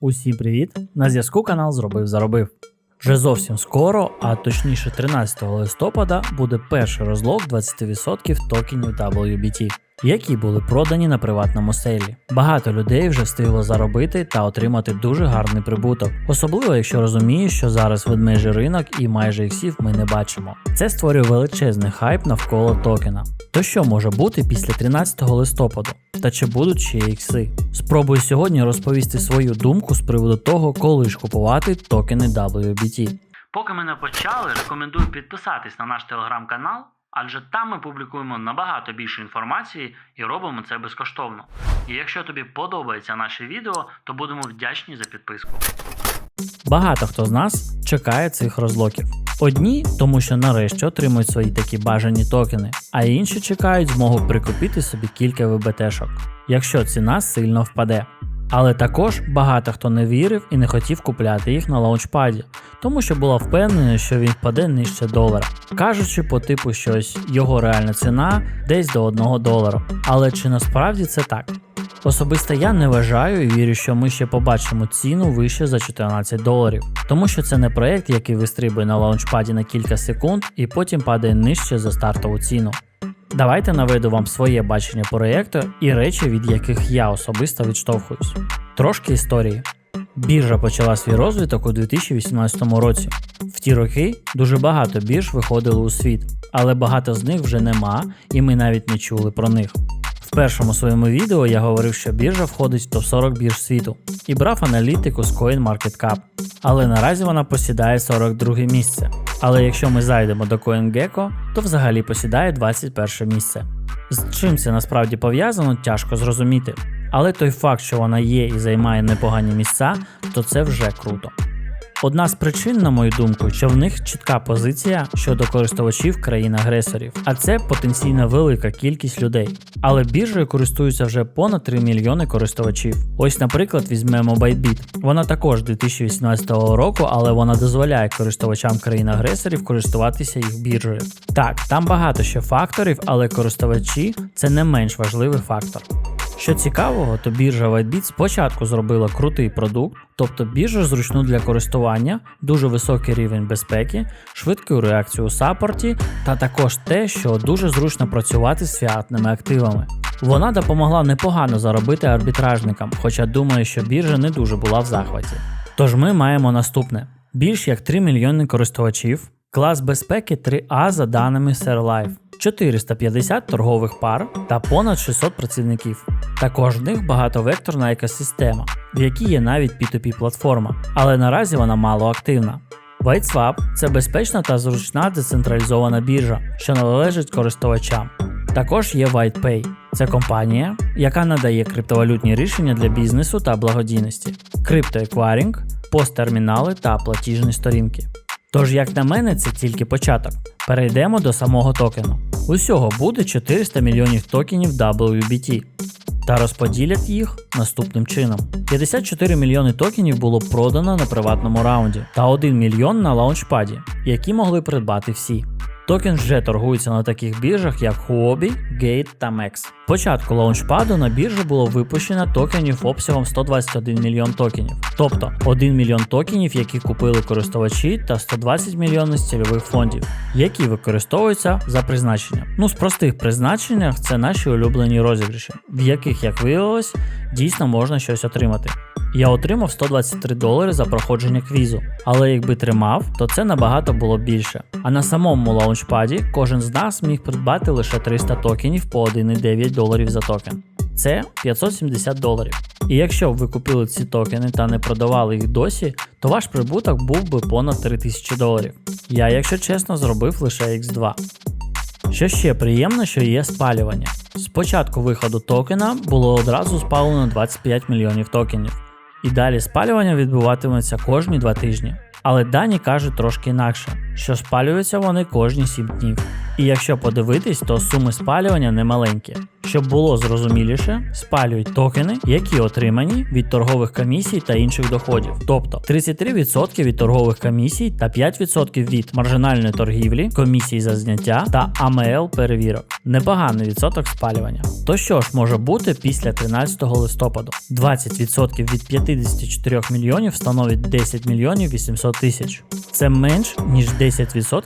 Усім привіт! На зв'язку канал Зробив Заробив. Вже зовсім скоро, а точніше 13 листопада, буде перший розлог 20% токенів WBT, які були продані на приватному сейлі. Багато людей вже встигло заробити та отримати дуже гарний прибуток, особливо якщо розумієш, що зараз ведмежий ринок і майже іксів ми не бачимо. Це створює величезний хайп навколо токена. То що може бути після 13 листопаду? Та чи будуть ще ікси? Спробую сьогодні розповісти свою думку з приводу того, коли ж купувати токени WBT. Поки ми не почали, рекомендую підписатись на наш телеграм-канал, адже там ми публікуємо набагато більше інформації і робимо це безкоштовно. І якщо тобі подобається наше відео, то будемо вдячні за підписку. Багато хто з нас чекає цих розлоків. Одні, тому що нарешті отримують свої такі бажані токени, а інші чекають змогу прикупити собі кілька ВБТшок, якщо ціна сильно впаде. Але також багато хто не вірив і не хотів купляти їх на лаунчпаді, тому що була впевнена, що він впаде нижче долара, кажучи по типу щось його реальна ціна десь до 1 долару. Але чи насправді це так? Особисто я не вважаю і вірю, що ми ще побачимо ціну вище за 14 доларів, тому що це не проект, який вистрибує на лаунчпаді на кілька секунд і потім падає нижче за стартову ціну. Давайте наведу вам своє бачення проєкту і речі, від яких я особисто відштовхуюсь. Трошки історії. Біржа почала свій розвиток у 2018 році. В ті роки дуже багато бірж виходили у світ, але багато з них вже нема, і ми навіть не чули про них. Першому своєму відео я говорив, що біржа входить в топ-40 бірж світу і брав аналітику з CoinMarketCap. Але наразі вона посідає 42 місце. Але якщо ми зайдемо до CoinGecko, то взагалі посідає 21 місце. З чим це насправді пов'язано, тяжко зрозуміти. Але той факт, що вона є і займає непогані місця, то це вже круто. Одна з причин, на мою думку, що в них чітка позиція щодо користувачів країн-агресорів, а це потенційно велика кількість людей. Але біржею користуються вже понад 3 мільйони користувачів. Ось, наприклад, візьмемо Bybit. Вона також 2018 року, але вона дозволяє користувачам країн-агресорів користуватися їх біржею. Так, там багато ще факторів, але користувачі це не менш важливий фактор. Що цікавого, то біржа WhiteBit спочатку зробила крутий продукт, тобто біржу зручну для користування, дуже високий рівень безпеки, швидку реакцію у саппорті, та також те, що дуже зручно працювати з фіатними активами. Вона допомогла непогано заробити арбітражникам, хоча думаю, що біржа не дуже була в захваті. Тож ми маємо наступне: більш як 3 мільйони користувачів, клас безпеки 3А за даними SerLife. 450 торгових пар та понад 600 працівників. Також в них багатовекторна екосистема, в якій є навіть P2P платформа, але наразі вона мало активна. WhiteSwap – це безпечна та зручна децентралізована біржа, що належить користувачам. Також є WhitePay – це компанія, яка надає криптовалютні рішення для бізнесу та благодійності, криптоеквайрінг, посттермінали та платіжні сторінки. Тож, як на мене, це тільки початок. Перейдемо до самого токену. Усього буде 400 мільйонів токенів WBT. Та розподілять їх наступним чином: 54 мільйони токенів було продано на приватному раунді та 1 мільйон на лаунчпаді, які могли придбати всі. Токен вже торгується на таких біржах, як Huobi, Gate та MEX. Початку лаунчпаду на біржі було випущено токенів обсягом 121 мільйон токенів, тобто 1 мільйон токенів, які купили користувачі, та 120 мільйонів з цільових фондів, які використовуються за призначенням. Ну, з простих призначеннях це наші улюблені розіграші, в яких, як виявилось, дійсно можна щось отримати. Я отримав 123 долари за проходження квізу, але якби тримав, то це набагато було більше. А на самому лаунчпаді кожен з нас міг придбати лише 300 токенів по 1,9 доларів за токен. Це 570 доларів. І якщо б ви купили ці токени та не продавали їх досі, то ваш прибуток був би понад 3000 доларів. Я, якщо чесно, зробив лише X2. Що ще приємно, що є спалювання. З початку виходу токена було одразу спалено 25 мільйонів токенів. І далі спалювання відбуватиметься кожні два тижні. Але дані кажуть трошки інакше. Що спалюються вони кожні 7 днів. І якщо подивитись, то суми спалювання немаленькі. Щоб було зрозуміліше, спалюють токени, які отримані від торгових комісій та інших доходів. Тобто 33% від торгових комісій та 5% від маржинальної торгівлі, комісій за зняття та АМЛ перевірок. Непоганий відсоток спалювання. То що ж може бути після 13 листопаду? 20% від 54 мільйонів становить 10 мільйонів 800 тисяч. Це менш ніж 10%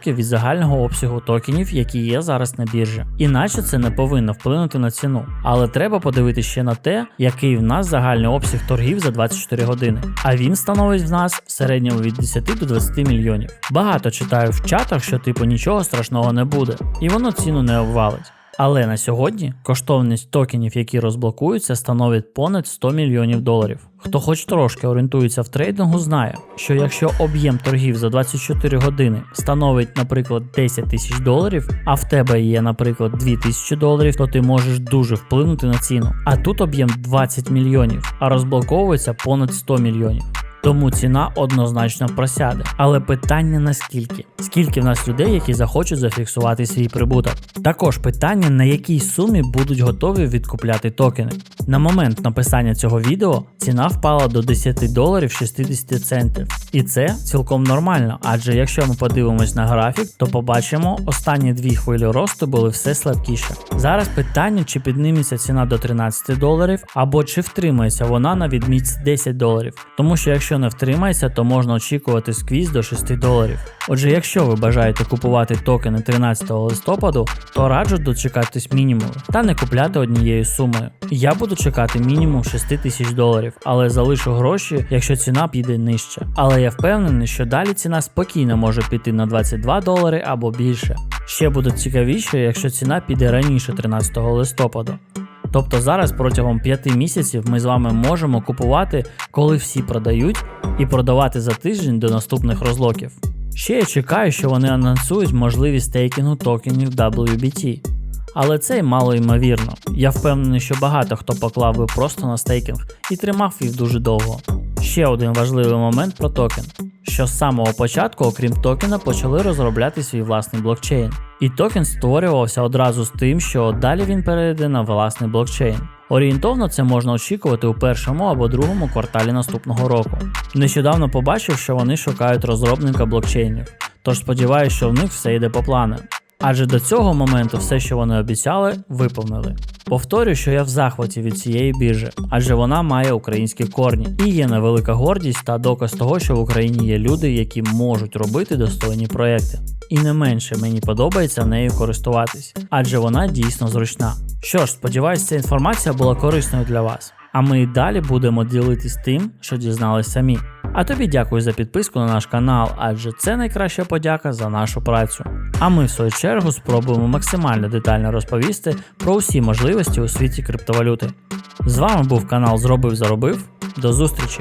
від загального обсягу токенів, які є зараз на біржі. Іначе це не повинно вплинути на ціну. Але треба подивитися ще на те, який в нас загальний обсяг торгів за 24 години. А він становить в нас в середньому від 10 до 20 мільйонів. Багато читаю в чатах, що типу нічого страшного не буде, і воно ціну не обвалить. Але на сьогодні коштовність токенів, які розблокуються, становить понад 100 мільйонів доларів. Хто хоч трошки орієнтується в трейдингу, знає, що якщо об'єм торгів за 24 години становить, наприклад, 10 тисяч доларів, а в тебе є, наприклад, 2 тисячі доларів, то ти можеш дуже вплинути на ціну. А тут об'єм 20 мільйонів, а розблоковується понад 100 мільйонів. Тому ціна однозначно просяде. Але питання наскільки? Скільки в нас людей, які захочуть зафіксувати свій прибуток? Також питання, на якій сумі будуть готові відкупляти токени. На момент написання цього відео ціна впала до 10 доларів 60 центів. І це цілком нормально, адже якщо ми подивимось на графік, то побачимо, останні дві хвилі росту були все слабкіше. Зараз питання, чи підніметься ціна до 13 доларів, або чи втримається вона на відмітці 10 доларів. Тому що якщо не втримається, то можна очікувати сквіз до 6 доларів. Отже, якщо ви бажаєте купувати токени 13 листопаду, то раджу дочекатись мінімуму та не купляти однією сумою. Я буду чекати мінімум 6 тисяч доларів, але залишу гроші, якщо ціна піде нижче. Але я впевнений, що далі ціна спокійно може піти на 22 долари або більше. Ще буде цікавіше, якщо ціна піде раніше 13 листопаду. Тобто зараз протягом 5 місяців ми з вами можемо купувати, коли всі продають, і продавати за тиждень до наступних розлоків. Ще я чекаю, що вони анонсують можливість стейкінгу токенів WBT. Але це й мало ймовірно. Я впевнений, що багато хто поклав би просто на стейкінг і тримав їх дуже довго. Ще один важливий момент про токен. Що з самого початку, окрім токена, почали розробляти свій власний блокчейн. І токен створювався одразу з тим, що далі він перейде на власний блокчейн. Орієнтовно це можна очікувати у першому або другому кварталі наступного року. Нещодавно побачив, що вони шукають розробника блокчейнів, тож сподіваюся, що в них все йде по плану. Адже до цього моменту все, що вони обіцяли, виповнили. Повторю, що я в захваті від цієї біржі, адже вона має українські корні і є невелика гордість та доказ того, що в Україні є люди, які можуть робити достойні проекти. І не менше мені подобається нею користуватись, адже вона дійсно зручна. Що ж, сподіваюся, ця інформація була корисною для вас. А ми і далі будемо ділитись тим, що дізнались самі. А тобі дякую за підписку на наш канал, адже це найкраща подяка за нашу працю. А ми, в свою чергу, спробуємо максимально детально розповісти про усі можливості у світі криптовалюти. З вами був канал Зробив Заробив. До зустрічі!